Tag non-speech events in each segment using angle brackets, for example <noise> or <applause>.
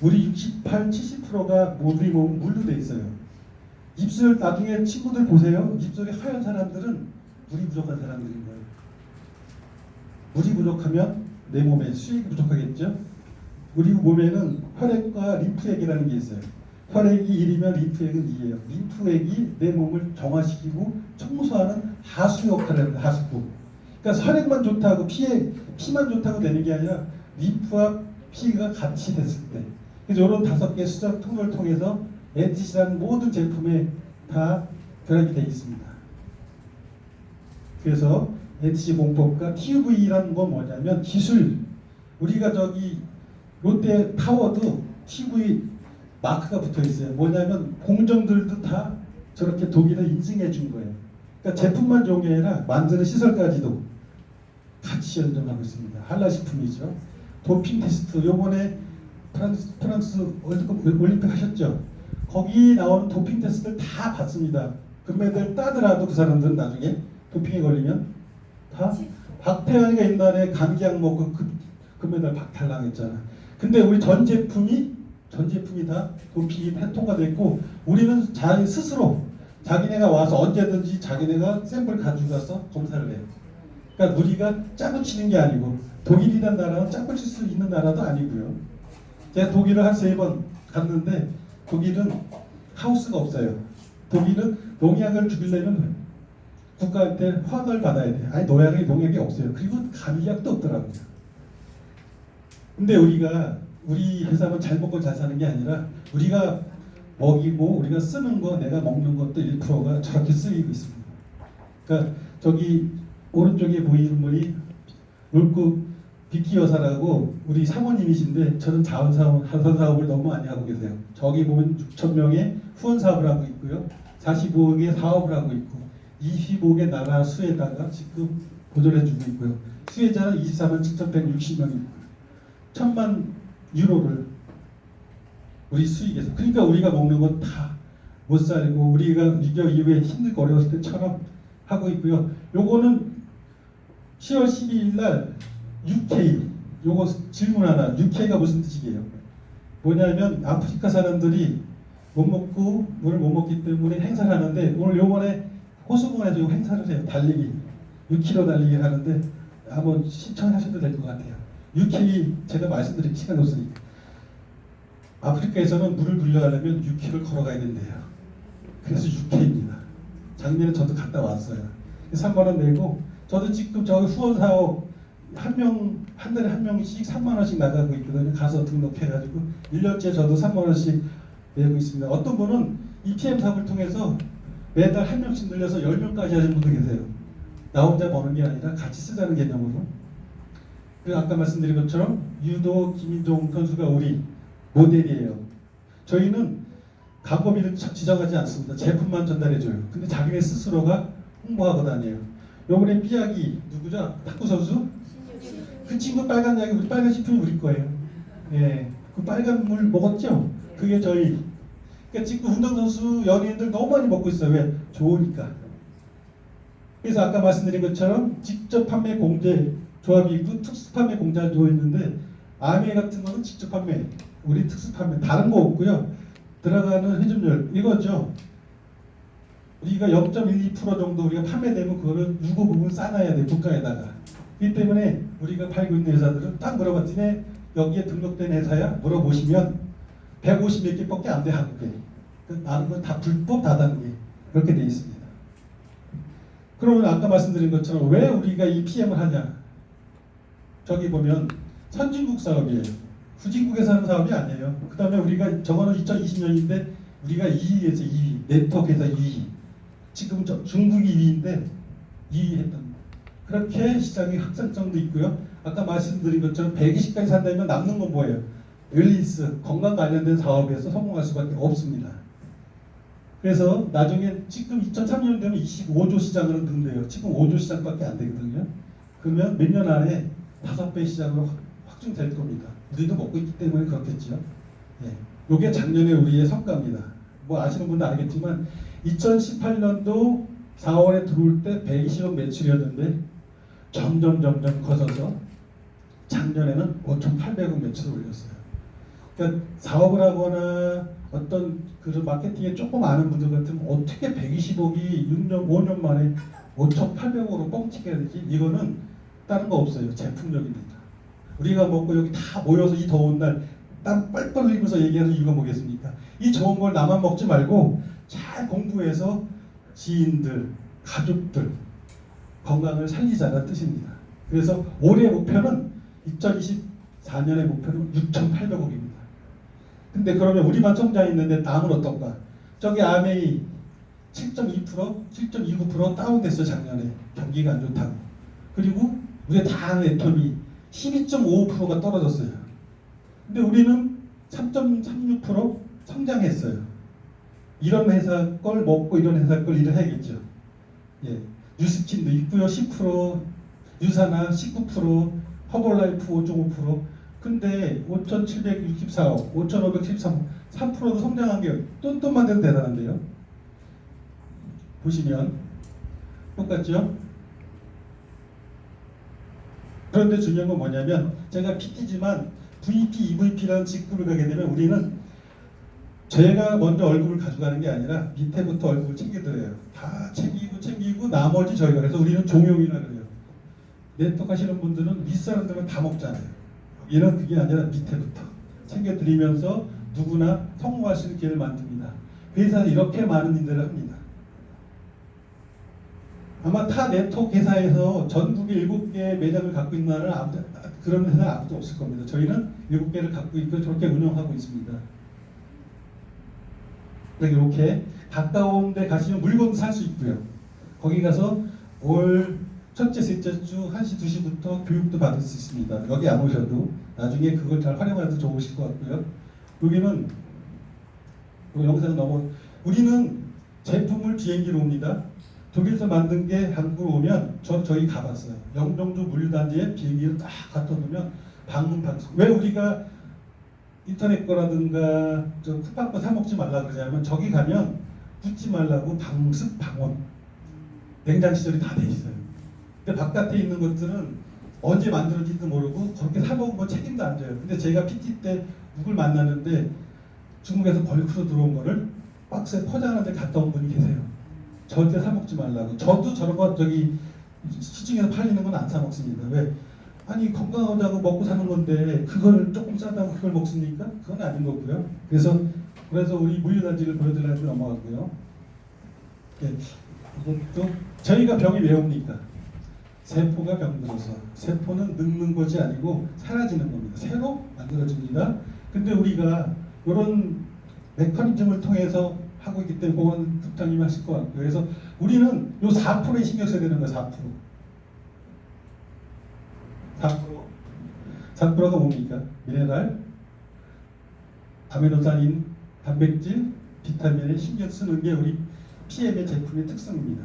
우리 68, 70%가 우리 몸 물로 돼 있어요. 입술 나중에 친구들 보세요. 입술이 하얀 사람들은 물이 부족한 사람들인 거예요. 물이 부족하면 내 몸에 수액이 부족하겠죠. 우리 몸에는 혈액과 림프액이라는 게 있어요. 혈액이 1이면 림프액은 2예요. 림프액이 내 몸을 정화시키고 청소하는 하수 역할을 합니다. 하수구. 그러니까 혈액만 좋다고 피에 피만 좋다고 되는 게 아니라 림프와 피가 같이 됐을 때. 이런 다섯 개 수작 통로를 통해서 엔티시라는 모든 제품에 다 결합이 되어 있습니다. 그래서 NTC 공법과 TV라는 건 뭐냐면 기술 우리가 저기 롯데 타워도 TV 마크가 붙어 있어요. 뭐냐면 공정들도 다 저렇게 독일을 인증해 준 거예요. 그러니까 제품만 좋은 게 아니라 만드는 시설까지도 같이 연정하고 있습니다. 한라 식품이죠. 도핑 테스트 요번에 프랑스, 프랑스 월드컵 올림픽 하셨죠? 거기 나오는 도핑 테스트를 다 봤습니다. 금메달 따더라도 그 사람들은 나중에 도핑에 걸리면 다 박태환이가 옛날에 감기약 먹고 그 금메달 박탈당했잖아. 근데 우리 전 제품이 전 제품이 다 도핑이 통과됐고 우리는 자기 스스로 자기네가 와서 언제든지 자기네가 샘플 가져가서 검사를 해요. 그러니까 우리가 짜고 치는 게 아니고 독일이라는 나라는 짜고 칠 수 있는 나라도 아니고요. 제가 독일을 한 세 번 갔는데 독일은 하우스가 없어요. 독일은 농약을 주려면 국가한테 허가를 받아야 돼. 아니 농약이 농약이 없어요. 그리고 감기약도 없더라고요. 근데 우리가 우리 회사만 잘 먹고 잘 사는 게 아니라 우리가 먹이고 우리가 쓰는 거 내가 먹는 것도 1%가 저렇게 쓰이고 있습니다. 그러니까 저기 오른쪽에 보이는 분이 울국 비키 여사라고 우리 사모님이신데 저는 자원 사업, 자선 사업을 너무 많이 하고 계세요. 저기 보면 6천 명의 후원 사업을 하고 있고요. 45억의 사업을 하고 있고 25억의 나라 수에다가 지금 보존해주고 있고요. 수혜자는 24만 7,160명이고 천만 유로를 우리 수익에서 그러니까 우리가 먹는 건 다 못 살고 우리가 6.25 이후에 힘들고 어려웠을 때처럼 하고 있고요. 요거는 10월 12일 날 UK 요거 질문 하나 UK가 무슨 뜻이게요? 뭐냐면 아프리카 사람들이 못 먹고 물을 못 먹기 때문에 행사를 하는데 오늘 요번에 호수공원에서 요 행사를 해요. 달리기 6km 달리기 하는데 한번 신청하셔도 될 것 같아요. UK 제가 말씀드릴 시간이 없으니까 아프리카에서는 물을 불려가려면 6km 걸어가야 된대요. 그래서 6K입니다. 작년에 저도 갔다 왔어요. 3만 원 내고 저도 지금 저 후원 사업 한 명 한 달에 한 명씩 3만 원씩 나가고 있거든요. 가서 등록해가지고 1년째 저도 3만 원씩 내고 있습니다. 어떤 분은 EPM 사업을 통해서 매달 한 명씩 늘려서 10명까지 하는 분도 계세요. 나 혼자 버는 게 아니라 같이 쓰자는 개념으로. 그 아까 말씀드린 것처럼 유도 김인종 선수가 우리 모델이에요. 저희는 광고비를 지정하지 않습니다. 제품만 전달해줘요. 근데 자기네 스스로가 홍보하고 다녀요. 요번에 삐약이 누구죠? 탁구 선수? 그 친구 빨간 약이 우리 빨간 식품이 우리 거예요. 예, 그 빨간 물 먹었죠? 그게 저희. 그러니까 지금 운동선수 연예인들 너무 많이 먹고 있어요. 왜? 좋으니까. 그래서 아까 말씀드린 것처럼 직접 판매 공제 조합이 있고 특수 판매 공제도 있는데 아메 같은 거는 직접 판매, 우리 특수 판매 다른 거 없고요. 들어가는 회전율 이거죠. 우리가 0.12% 정도 우리가 판매되면 그거를 유고 부분 싸놔야 돼 국가에다가. 그렇기 때문에 우리가 팔고 있는 회사들은 딱 물어봤더니 여기에 등록된 회사야 물어보시면 150 몇 개밖에 안 돼 한국에. 그 나는 건다 불법 다단계 그렇게 돼 있습니다. 그러면 아까 말씀드린 것처럼 왜 우리가 이 PM을 하냐? 저기 보면 선진국 사업이에요. 후진국에서 하는 사업이 아니에요. 그 다음에 우리가 저거는 2020년인데 우리가 2위에서 2위, 네트워크에서 2위. 지금 저 중국이 2위인데 2위 했던 그렇게 시장의 확장성도 있고요. 아까 말씀드린 것처럼 120까지 산다면 남는 건 뭐예요? 웰리스 건강 관련된 사업에서 성공할 수밖에 없습니다. 그래서 나중에 지금 2003년 되면 25조 시장으로 는데요. 지금 5조 시장밖에 안 되거든요. 그러면 몇 년 안에 다섯 배 시장으로 확- 확증될 겁니다. 우리도 먹고 있기 때문에 그렇겠죠. 예. 요게 작년에 우리의 성과입니다. 뭐 아시는 분도 알겠지만 2018년도 4월에 들어올 때 120억 매출이었는데 점점 점점 커져서 작년에는 5,800억 매출을 올렸어요. 그러니까 사업을 하거나 어떤 그런 마케팅에 조금 아는 분들 같으면 어떻게 120억이 6년, 5년 만에 5,800억으로 뻥치게 해야 되지? 이거는 다른 거 없어요. 제품력입니다. 우리가 먹고 여기 다 모여서 이 더운 날 땀 뻘뻘 흘리면서 얘기해서 이거 뭐겠습니까? 이 좋은 걸 나만 먹지 말고 잘 공부해서 지인들, 가족들 건강을 살리자는 뜻입니다. 그래서 올해 목표는 2024년의 목표는 6,800억입니다. 근데 그러면 우리만 성장했는데 다음은 어떤가? 저기 아메이 7.2%, 7.29% 다운됐어요 작년에 경기가 안 좋다고. 그리고 우리 다 아는 애텀이 12.55%가 떨어졌어요. 근데 우리는 3.36% 성장했어요. 이런 회사 걸 먹고 이런 회사 걸 일을 해야겠죠. 예, 뉴스킨도 있고요. 10%, 유사나 19%, 허벌라이프 5.5%. 근데 5,764억, 5,513, 3%도 성장한 게 똔똔만 돼도 대단한데요. 보시면 똑같죠? 그런데 중요한 건 뭐냐면 제가 PT지만 VP, EVP라는 직급을 가게 되면 우리는 제가 먼저 얼굴을 가져가는 게 아니라 밑에부터 얼굴을 챙겨드려요. 다 챙기고 나머지 저희가 그래서 우리는 종용이라 그래요. 네트워크 하시는 분들은 윗사람들은 다 먹잖아요. 얘는 그게 아니라 밑에부터 챙겨드리면서 누구나 성공할 수 있는 기회를 만듭니다. 회사는 이렇게 많은 일들을 합니다. 아마 타 네트워크 회사에서 전국에 일곱 개 매장을 갖고 있는 나라는 아무 그런 회사 아무도 없을 겁니다. 저희는 일곱 개를 갖고 있고 저렇게 운영하고 있습니다. 그러니까 이렇게 가까운 데 가시면 물건도 살 수 있고요. 거기 가서 올 첫째, 셋째 주 1시, 2시부터 교육도 받을 수 있습니다. 여기 안 오셔도 나중에 그걸 잘 활용해도 좋으실 것 같고요. 여기는 요 영상 넘어 우리는 제품을 비행기로 옵니다. 독일에서 만든 게 한국으로 오면 저 저희 가봤어요. 영종도 물류단지에 비행기를 딱 갖다 놓으면 방문 방송. 왜 우리가 인터넷 거라든가 저 쿠팡 거사 먹지 말라 그러냐면 저기 가면 붙지 말라고 방습 방원 냉장 시설이 다 돼 있어요. 근데 바깥에 있는 것들은 언제 만들어진지도 모르고 그렇게 사 먹으면 책임도 안 져요. 근데 제가 PT 때 누굴 만났는데 중국에서 벌크로 들어온 거를 박스에 포장하는데 갔다 온 분이 계세요. 절대 사 먹지 말라고. 저도 저런 거 저기 시중에서 팔리는 건 안 사 먹습니다. 왜? 아니 건강하다고 먹고 사는 건데 그걸 조금 싸다고 그걸 먹습니까? 그건 아닌 거고요. 그래서 그래서 우리 물류단지를 보여드리려고 넘어가고요. 예, 이것도 저희가 병이 왜 옵니까? 세포가 병들어서 세포는 늙는 것이 아니고 사라지는 겁니다. 새로 만들어집니다. 근데 우리가 이런 메커니즘을 통해서 하고 있기 때문에 그건 국장님이 하실 것 같고요. 그래서 우리는 요 4%에 신경 써야 되는 거예요. 4%. 4%. 4%가 뭡니까? 미네랄, 아미노산인, 단백질, 비타민에 신경 쓰는 게 우리 PM의 제품의 특성입니다.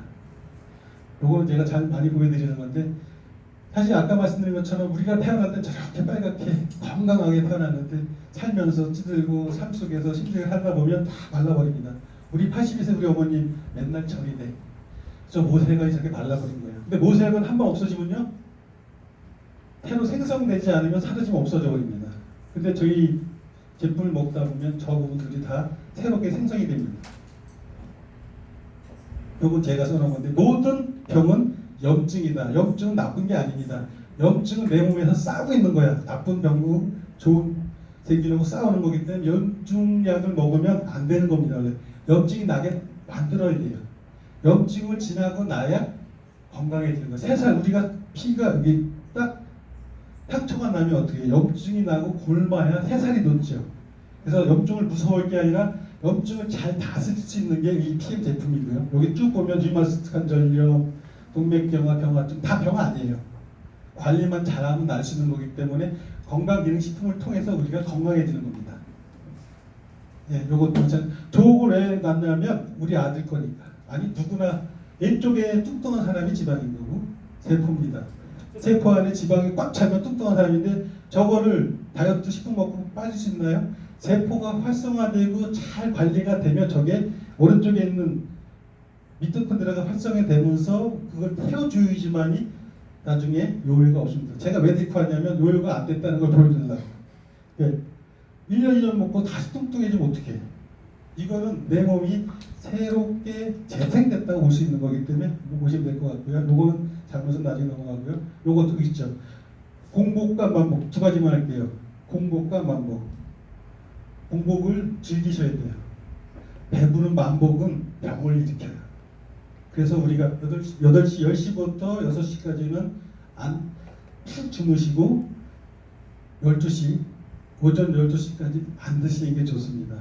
요거는 제가 잘 많이 보여드리는 건데 사실 아까 말씀드린 것처럼 우리가 태어날 때 저렇게 빨갛게 건강하게 태어났는데 살면서 찌들고 삶 속에서 힘들게 살다 보면 다 말라버립니다. 우리 82세 우리 어머님 맨날 절이네. 저 모세가 저렇게 말라버린 거예요. 근데 모세가 한번 없어지면요 태로 생성되지 않으면 사라지면 없어져 버립니다. 근데 저희 제품을 먹다 보면 저 부분들이 다 새롭게 생성이 됩니다. 요건 제가 써놓은 건데 모든 병은 염증이다. 염증은 나쁜 게 아닙니다. 염증은 내 몸에서 싸우고 있는 거야. 나쁜 병구 좋은 생기려고 싸우는 거기 때문에 염증약을 먹으면 안 되는 겁니다. 염증이 나게 만들어야 돼요. 염증을 지나고 나야 건강해지는 거예요. 세살 우리가 피가 여기 딱 상처가 나면 어떻게 해요? 염증이 나고 곪아야 세 살이 돋죠. 그래서 염증을 무서워할 게 아니라 염증을 잘 다스릴 수 있는 게 이 PM 제품이고요. 여기 쭉 보면 류마티스한 전염, 동맥경화, 병화증 다 병 아니에요. 관리만 잘하면 날 수 있는 거기 때문에 건강기능식품을 통해서 우리가 건강해지는 겁니다. 예, 요것도 참 저걸 왜 났냐면 우리 아들 거니까. 아니 누구나 왼쪽에 뚱뚱한 사람이 지방인 거고 세포입니다. 세포 안에 지방이 꽉 차면 뚱뚱한 사람인데 저거를 다이어트 식품 먹고 빠질 수 있나요? 세포가 활성화되고 잘 관리가 되면 저게 오른쪽에 있는 미토콘드리아가 활성화되면서 그걸 태워줘야지만이 나중에 요요가 없습니다. 제가 왜 데리고 왔냐면 요요가 안 됐다는 걸 보여주려고. 예. 1년 1년 먹고 다시 뚱뚱해지면 어떡해? 이거는 내 몸이 새롭게 재생됐다고 볼 수 있는 거기 때문에 보시면 될 것 같고요. 요거는 잘못은 나중에 넘어가고요. 요것도 있죠. 공복과 만복 두 가지만 할게요. 공복과 만복. 공복을 즐기셔야 돼요. 배부른 만복은 병을 일으켜요. 그래서 우리가 8시, 8시 10시부터 6시까지는 안, 푹 주무시고 12시, 오전 12시까지 안 드시는 게 좋습니다.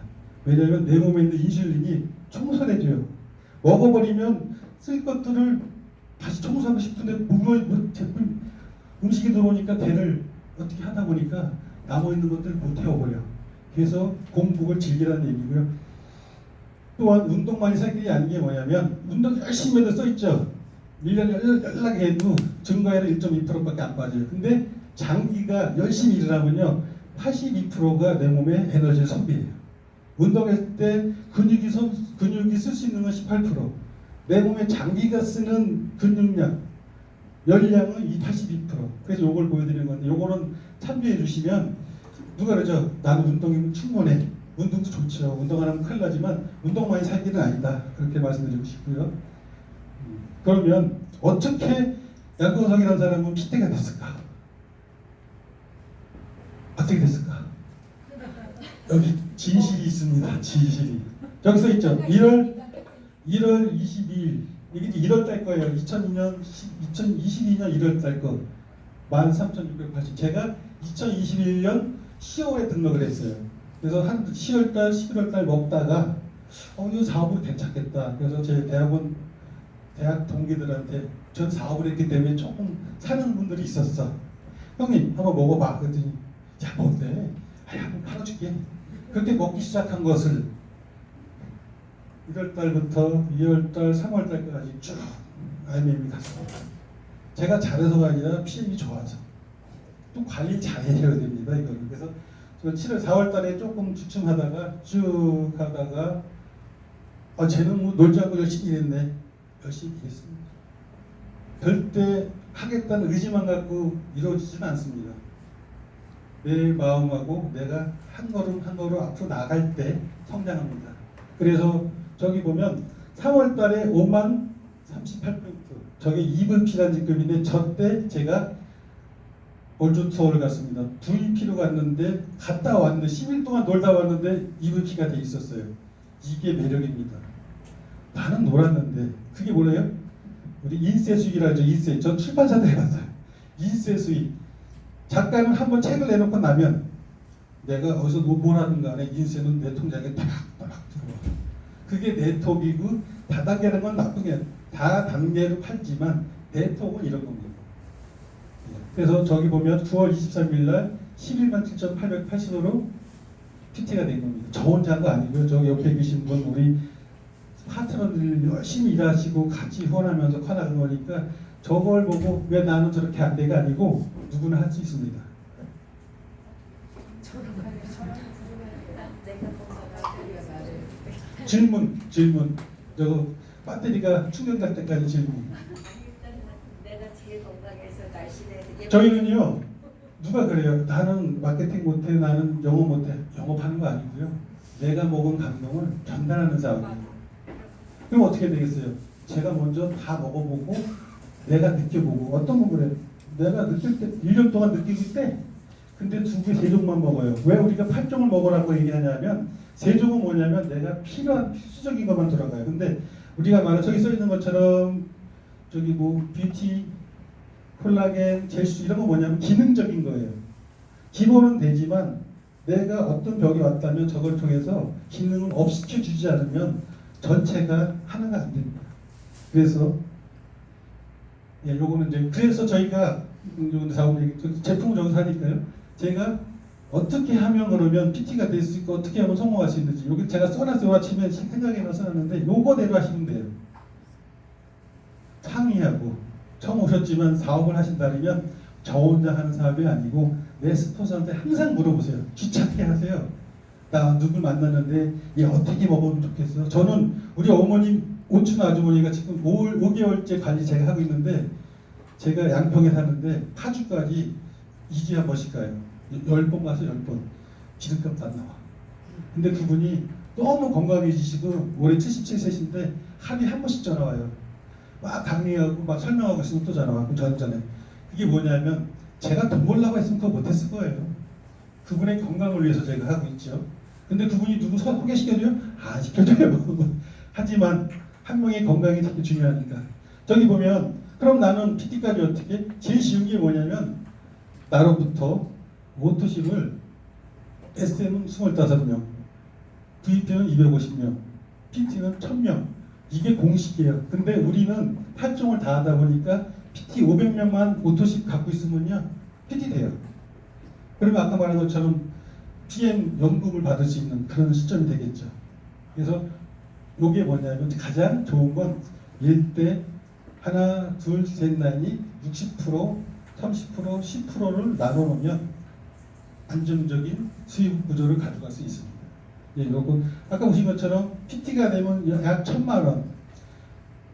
왜냐하면 내 몸에 있는 인슐린이 청소해줘요. 먹어버리면 쓸 것들을 다시 청소하고 싶은데 뭐, 뭐, 제품, 음식이 들어오니까 배를 어떻게 하다 보니까 남아있는 것들을 못 태워버려. 그래서 공복을 즐기라는 얘기고요. 또한 운동만이 살길이 아닌 게 뭐냐면 운동 열심히 해도 써있죠. 1년 연락에 해도 증가율은 1.2%밖에 안 빠져요. 근데 장기가 열심히 일하면요. 82%가 내 몸에 에너지를 소비해요. 운동했을 때 근육이, 소, 근육이 쓸 수 있는 건 18%. 내 몸에 장기가 쓰는 근육량, 열량은 이 82%. 그래서 요걸 보여드리는 건데 요거는 참조해 주시면 누가 그러죠? 나는 운동이면 충분해. 운동도 좋죠. 운동 안 하면 큰일 나지만 운동만이 살기는 아니다. 그렇게 말씀드리고 싶고요. 음, 그러면 어떻게 양건성이라는 사람은 피태가 됐을까? 어떻게 됐을까? 여기 진실이 있습니다. 진실이. 저기 써 있죠. 1월 1월 22일 이게 이제 1월 달 거예요. 2002년 2022년 1월 달 거. 13,680. 제가 2021년 10월에 등록을 했어요. 그래서 한 10월 달, 11월 달 먹다가 어, 이 사업으로 괜찮겠다. 그래서 제 대학원 대학 동기들한테 전 사업을 했기 때문에 조금 사는 분들이 있었어. 형님 한번 먹어봐. 그랬더니 야 뭔데? 아야 한번 팔아줄게. 그렇게 먹기 시작한 것을 1월 달부터 2월 달, 3월 달까지 쭉 IMM이 갔습니다. 제가 잘해서가 아니라 PM이 좋아서 또 관리 잘해야 됩니다. 이거는 그래서 저 7월, 4월 달에 조금 주춤하다가 쭉 하다가 아 쟤는 뭐 놀지 않고 열심히 일했네. 열심히 일했습니다. 절대 하겠다는 의지만 갖고 이루어지지는 않습니다. 내 마음하고 내가 한 걸음 한 걸음 앞으로 나갈 때 성장합니다. 그래서 저기 보면 3월 달에 5만 38포인트. 저게 이블피라는 직급인데 저때 제가 월주 투어를 갔습니다. VP로 갔는데 갔다 왔는데 10일 동안 놀다 왔는데 이블피가 돼 있었어요. 이게 매력입니다. 나는 놀았는데 그게 뭐래요? 우리 인쇄 수익이라 하죠. 인쇄. 전 출판사도 해봤어요. 인쇄 수익. 작가는 한번 책을 내놓고 나면 내가 어디서 뭐- 뭘 하든 간에 인쇄는 내 통장에 따박따박 들어와. 그게 네트워크이고 다단계라는 건 나쁜 게 아니라 다 단계로 팔지만 네트워크는 이런 겁니다. 예. 그래서 저기 보면 9월 23일 날 11만 7,880으로 PT가 된 겁니다. 저 혼자 한 거 아니고요. 저기 옆에 계신 분 우리 파트너들 열심히 일하시고 같이 후원하면서 커나간 거니까 저걸 보고 왜 나는 저렇게 안 돼가 아니고 누구나 할 수 있습니다. 질문, 질문. 저 배터리가 충전될 때까지 질문. 내가 제일 건강해서 날씬해서 저희는요 누가 그래요? 나는 마케팅 못해 나는 영어 못해. 영업하는 거 아니고요. 내가 먹은 감동을 전달하는 싸움이에요 그럼 어떻게 되겠어요? 제가 먼저 다 먹어보고 내가 느껴보고 어떤 건 그래요 내가 느낄 때 1년 동안 느끼고 때 근데 두 개 세 종만 먹어요. 왜 우리가 8종을 먹으라고 얘기하냐면 세 종은 뭐냐면 내가 필요한 필수적인 것만 들어가요. 근데 우리가 말한 저기 써 있는 것처럼 저기 뭐 뷰티 콜라겐, 젤수 이런 거 뭐냐면 기능적인 거예요. 기본은 되지만 내가 어떤 벽이 왔다면 저걸 통해서 기능을 업시켜 주지 않으면 전체가 하나가 안 됩니다. 그래서 예, 요거는 이제 그래서 저희가 음, 요건 사업 얘기 저기서 하니까요. 제가 어떻게 하면 그러면 PT가 될 수 있고 어떻게 하면 성공할 수 있는지 여기 제가 써놨어요. 아침에 생각해서 써놨는데 요거대로 하시면 돼요. 상의하고 처음 오셨지만 사업을 하신다면 저 혼자 하는 사업이 아니고 내 스폰서한테 항상 물어보세요. 귀찮게 하세요. 나 누굴 만났는데 얘 어떻게 먹으면 좋겠어? 저는 우리 어머님 온춘 아주머니가 지금 5, 5개월째 관리 제가 하고 있는데 제가 양평에 사는데 파주까지 2주에 한 번씩 가요. 10번 가서 10번. 기름값도 안 나와. 근데 그분이 너무 건강해지시고 올해 77세신데 하루에 한 번씩 전화 와요. 막 강의하고 막 설명하고 있으면 또 전화 와고 전 전에 그게 뭐냐면 제가 돈 벌라고 했으면 그거 못했을 거예요. 그분의 건강을 위해서 제가 하고 있죠. 근데 그분이 누구 소- 소개시켜줘요? 안 시켜줘요. <laughs> 하지만 한 명의 건강이 되게 중요하니까. 저기 보면 그럼 나는 PT까지 어떻게? 제일 쉬운 게 뭐냐면 나로부터 모토십을 SM은 25명, VP는 250명, PT는 1000명. 이게 공식이에요. 근데 우리는 활동을 다 하다 보니까 PT 500명만 오토십 갖고 있으면요. PT 돼요. 그러면 아까 말한 것처럼 PM 연금을 받을 수 있는 그런 시점이 되겠죠. 그래서 이게 뭐냐면 가장 좋은 건 1대 하나, 둘, 셋, 넷이 60%, 30%, 10%를 나눠 놓으면 안정적인 수입 구조를 가져갈 수 있습니다. 예, 요거 아까 보신 것처럼 PT가 되면 약 천만 원,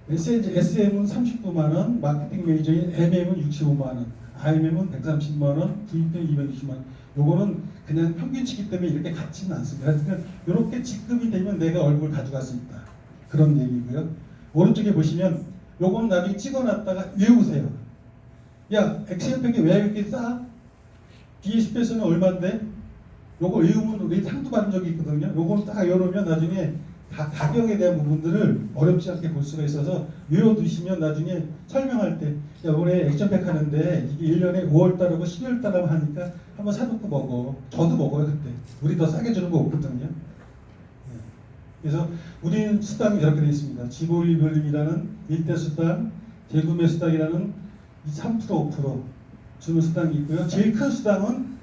SM은 39만 원, 마케팅 매니저인 MM은 65만 원, IMM은 130만 원, VP는 260만 원. 요거는 그냥 평균치기 때문에 이렇게 같지는 않습니다. 그러니까 이렇게 직급이 되면 내가 얼굴 가져갈 수 있다. 그런 얘기고요. 오른쪽에 보시면 요거는 나중에 찍어놨다가 외우세요. 야, 엑셀팩이 왜 이렇게 싸? BSP에서는 얼마인데? 요거 외우면 우리 상도 받은 적이 있거든요. 요거 딱 열으면 나중에 다 가격에 대한 부분들을 어렵지 않게 볼 수가 있어서 외워두시면 나중에 설명할 때 야, 올해 액션팩 하는데 이게 1년에 5월달하고 12월달하고 하니까 한번 사놓고 먹어. 저도 먹어요 그때. 우리 더 싸게 주는 거 없거든요. 네. 그래서 우리는 수당이 이렇게 되어 있습니다. 지보리별림이라는 일대 수당, 재구매 수당이라는 3% 5% 주는 수당이 있고요. 제일 큰 수당은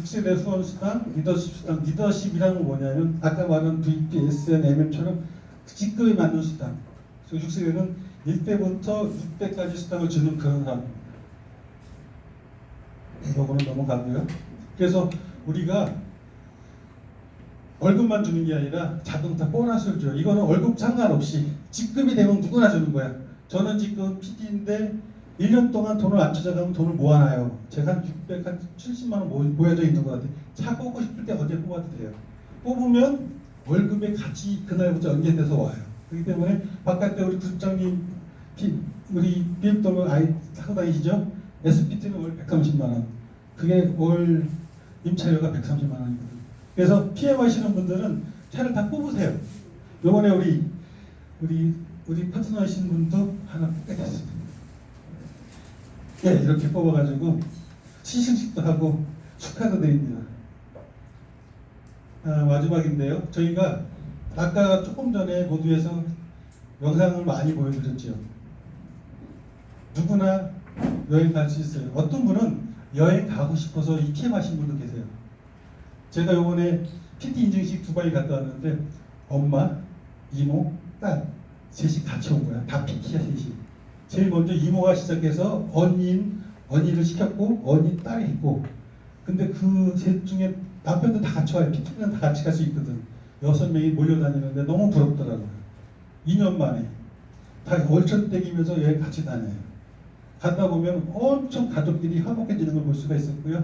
6세대 후원 수당, 리더십 수당. 리더십이라는 건 뭐냐면 아까 말한 VP, SN, MM처럼 직급에 맞는 수당. 6세대는 1대부터 6대까지 수당을 주는 그런 사람입니다. 이거는 넘어가고요. 그래서 우리가 월급만 주는 게 아니라 자동차 보너스를 줘요. 이거는 월급 상관없이 직급이 되면 누구나 주는 거야. 저는 지금 PD인데 1년 동안 돈을 안 찾아가면 돈을 모아놔요. 제가 한 600, 한 70만 원 모- 모여져 있는 것 같아요. 차 뽑고 싶을 때 언제 뽑아도 돼요. 뽑으면 월급에 같이 그날부터 연계돼서 와요. 그렇기 때문에 바깥에 우리 국장님, 피- 우리 BMW 아이 타고 다니시죠? SPT는 월 130만 원. 그게 월 임차료가 130만 원이거든요. 그래서 PM 하시는 분들은 차를 다 뽑으세요. 요번에 우리 우리 우리 파트너 하시는 분도 하나 뽑게 됐습니다. 예, 이렇게 뽑아가지고 시승식도 하고 축하도 드립니다. 아, 마지막인데요. 저희가 아까 조금 전에 모두에서 영상을 많이 보여드렸죠. 누구나 여행 갈 수 있어요. 어떤 분은 여행 가고 싶어서 이 TM 하신 분도 계세요. 제가 요번에 PT 인증식 두바이 갔다 왔는데 엄마, 이모, 딸 셋이 같이 온 거야. 다 PT야 셋이. 제일 먼저 이모가 시작해서 언니인 언니를 시켰고 언니 딸이 있고 근데 그 셋 중에 남편도 다 같이 와요. PT는 다 같이 갈 수 있거든. 여섯 명이 몰려다니는데 너무 부럽더라고요. 2년 만에 다 월천댁이면서 여행 같이 다녀요. 갔다 보면 엄청 가족들이 화목해지는 걸 볼 수가 있었고요.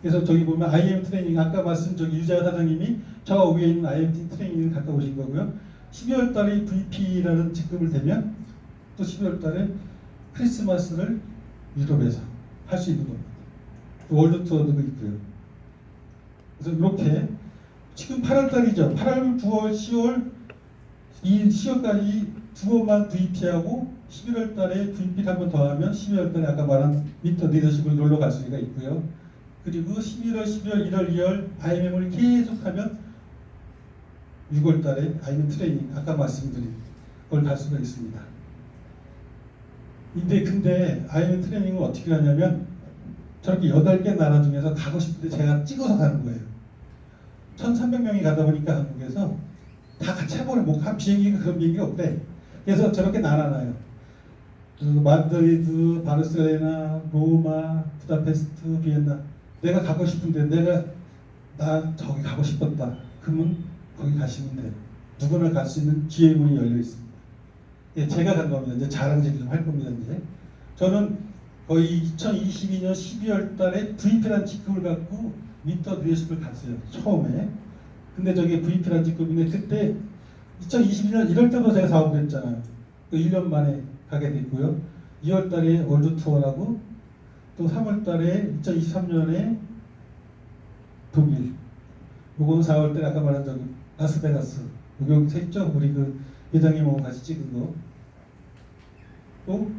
그래서 저기 보면 IM 트레이닝 아까 말씀 저기 유자 사장님이 저 위에 있는 IM 트레이닝을 갔다 오신 거고요. 12월 달에 VP라는 직급을 되면 또 12월 달에 크리스마스를 유럽에서 할 수 있는 겁니다. 또 월드 투어도 있고요. 그래서 이렇게 지금 8월 달이죠. 8월, 9월, 10월 이 10월까지 두 번만 VP하고 11월 달에 VP를 한번 더 하면 12월 달에 아까 말한 미터 리더십을 놀러 갈 수가 있고요. 그리고 11월, 12월, 1월, 2월 IMM을 계속하면 6월 달에 IM 트레이닝 아까 말씀드린 걸 갈 수가 있습니다. 근데 근데 IM 트레이닝을 어떻게 하냐면 저렇게 8개 나라 중에서 가고 싶은데 제가 찍어서 가는 거예요. 1,300명이 가다 보니까 한국에서 다 같이 해보는 뭐한 비행기가 그런 비행기가 없대. 그래서 저렇게 나눠놔요. 그 마드리드, 바르셀로나, 로마, 부다페스트, 비엔나. 내가 가고 싶은데 내가 나 저기 가고 싶었다. 그러면 거기 가시면 돼요. 누구나 갈 수 있는 기회 문이 열려 있습니다. 예, 제가 간 겁니다. 이제 자랑질 좀할 겁니다. 이제 저는 거의 2022년 12월 달에 VP라는 직급을 갖고 미터 리더십을 갔어요. 처음에. 근데 저게 VP라는 직급인데 그때 2021년 1월 때도 제가 사업을 했잖아요. 그 1년 만에 가게 됐고요. 2월 달에 월드 투어라고 또 3월 달에 2023년에 독일. 요건 4월 때 아까 말한 저기 라스베가스. 요거 했죠? 우리 그 회장님하고 같이 찍은 거. 또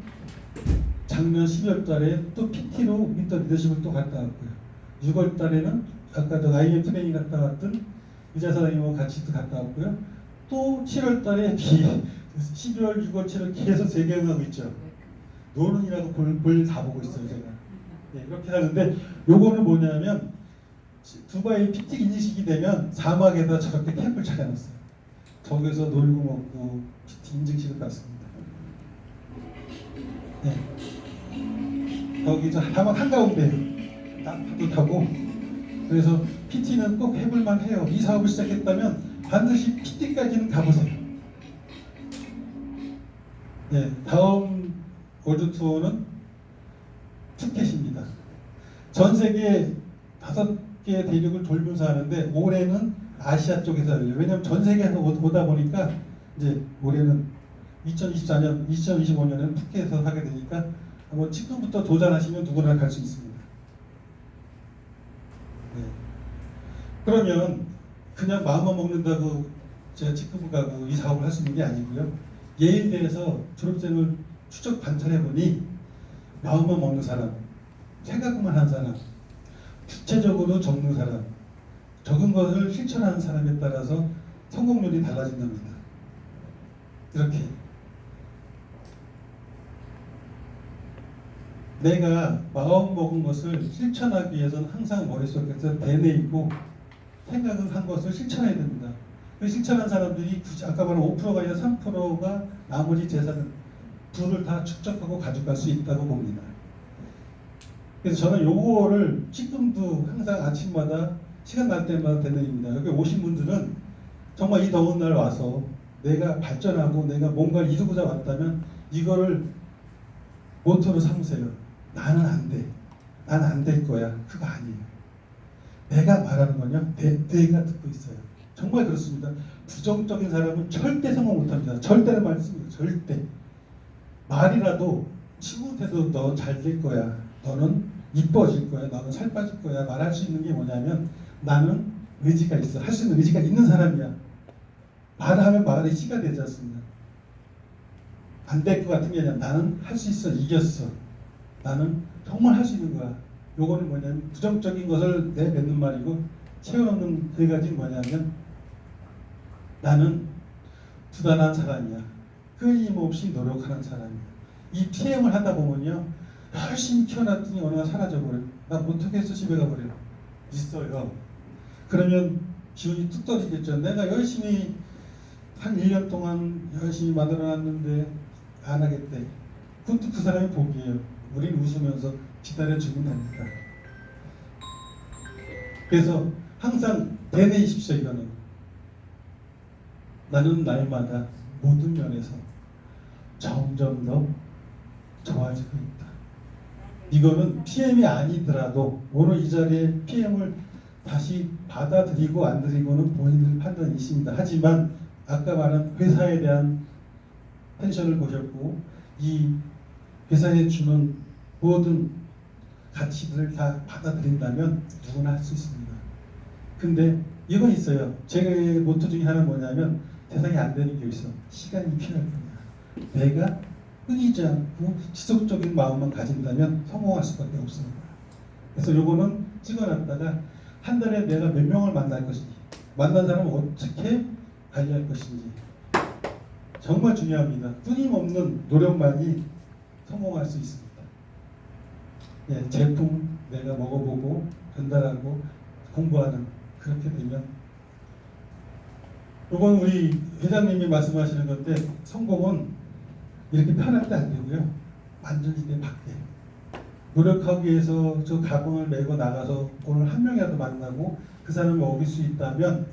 작년 12월 달에 또 PT로 미터 리더십을 또 갔다 왔고요. 6월 달에는 아까 저 IM 트레이닝 갔다 왔던 이자 사장님하고 같이 또 갔다 왔고요. 또 7월 달에 비 12월, 6월, 7월 계속 재경하고 있죠. 노는이라고 볼 다 보고 있어요, 제가. 네, 이렇게 하는데 요거는 뭐냐면 두바이 피틱 인식이 되면 사막에다 저렇게 캠프를 차려놨어요. 거기서 놀고 먹고 인증식을 받습니다. 네. 거기 저 사막 한가운데예요. 딱 파도 타고 그래서 PT는 꼭 해볼만 해요. 이 사업을 시작했다면 반드시 PT까지는 가보세요. 네, 다음 월드 투어는 푸켓입니다. 전 세계 다섯 개 대륙을 돌면서 하는데 올해는 아시아 쪽에서. 왜냐하면 전 세계에서 오- 오다 보니까 이제 올해는 2024년, 2025년에는 푸켓에서 하게 되니까 뭐 지금부터 도전하시면 누구나 갈 수 있습니다. 네. 그러면 그냥 마음만 먹는다고 제가 직급을 가고 이 사업을 할 수 있는 게 아니고요. 예일대에서 졸업생을 추적 관찰해 보니 마음만 먹는 사람, 생각만 한 사람, 구체적으로 적는 사람, 적은 것을 실천하는 사람에 따라서 성공률이 달라진답니다. 이렇게 내가 마음 먹은 것을 실천하기 위해서는 항상 머릿속에서 되뇌이고 생각을 한 것을 실천해야 됩니다. 그 실천한 사람들이 아까 말한 5%가 아니라 3%가 나머지 재산을 부를 다 축적하고 가져갈 수 있다고 봅니다. 그래서 저는 요거를 지금도 항상 아침마다 시간 날 때마다 되뇌입니다. 여기 오신 분들은 정말 이 더운 날 와서 내가 발전하고 내가 뭔가를 이루고자 왔다면 이거를 모토로 삼으세요. 나는 안 돼. 난 안 될 거야. 그거 아니에요. 내가 말하는 거냐? 내, 내가 듣고 있어요. 정말 그렇습니다. 부정적인 사람은 절대 성공 못합니다. 절대는 말씀입니다. 절대. 말이라도 친구한테도 너 잘 될 거야. 너는 이뻐질 거야. 너는 살 빠질 거야. 말할 수 있는 게 뭐냐면 나는 의지가 있어. 할 수 있는 의지가 있는 사람이야. 말하면 말이 씨가 되지 않습니다. 안될것 같은 게 아니라 나는 할 수 있어. 이겼어. 나는 정말 할 수 있는 거야. 요거는 뭐냐면 부정적인 것을 내뱉는 말이고 채워넣는 그 가지는 뭐냐면 나는 부단한 사람이야. 끊임없이 노력하는 사람이야. 이 PM을 하다 보면요. 열심히 키워놨더니 어느 날 사라져버려. 나 못하겠어 집에 가버려. 있어요. 그러면 기운이 뚝 떨어지겠죠. 내가 열심히 한 1년 동안 열심히 만들어놨는데 안 하겠대. 그것도 그 사람의 복이에요. 우린 웃으면서 기다려주면 됩니다. 그래서 항상 되뇌이십시오 이거는. 나는 날마다 모든 면에서 점점 더 좋아지고 있다. 이거는 PM이 아니더라도 오늘 이 자리에 PM을 다시 받아들이고 안 들이고는 본인들 판단이 있습니다. 하지만 아까 말한 회사에 대한 텐션을 보셨고 이 회사에 주는 모든 가치들을 다 받아들인다면 누구나 할 수 있습니다. 근데 이건 있어요. 제 모토 중에 하나는 뭐냐면 세상에 안 되는 게 있어. 시간이 필요할 뿐이야. 내가 끊이지 않고 지속적인 마음만 가진다면 성공할 수밖에 없습니다. 그래서 요거는 찍어놨다가 한 달에 내가 몇 명을 만날 것인지 만난 사람을 어떻게 관리할 것인지 정말 중요합니다. 끊임없는 노력만이 성공할 수 있습니다. 예, 제품 내가 먹어보고 전달하고 공부하는 그렇게 되면 이건 우리 회장님이 말씀하시는 건데 성공은 이렇게 편할 때안 되고요. 완전히 내 밖에 노력하기 위해서 저 가방을 메고 나가서 오늘 한 명이라도 만나고 그 사람을 먹일 수 있다면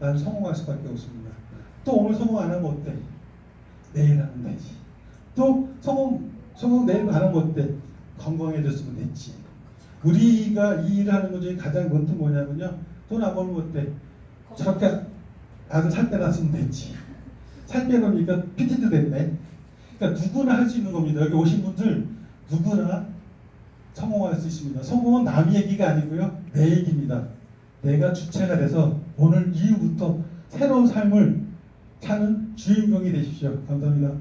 난 성공할 수밖에 없습니다. 또 오늘 성공 안 하면 어때? 내일 하면 되지. 또 성공 성공 내일 안 하면 어때? 건강해졌으면 됐지. 우리가 이 일을 하는 것 중에 가장 먼저 뭐냐면요. 돈 안 벌면 어때? 저렇게 아들 살 빼놨으면 됐지. 살 빼놓으니까 PT도 됐네. 그러니까 누구나 할 수 있는 겁니다. 여기 오신 분들 누구나 성공할 수 있습니다. 성공은 남 얘기가 아니고요. 내 얘기입니다. 내가 주체가 돼서 오늘 이후부터 새로운 삶을 사는 주인공이 되십시오. 감사합니다.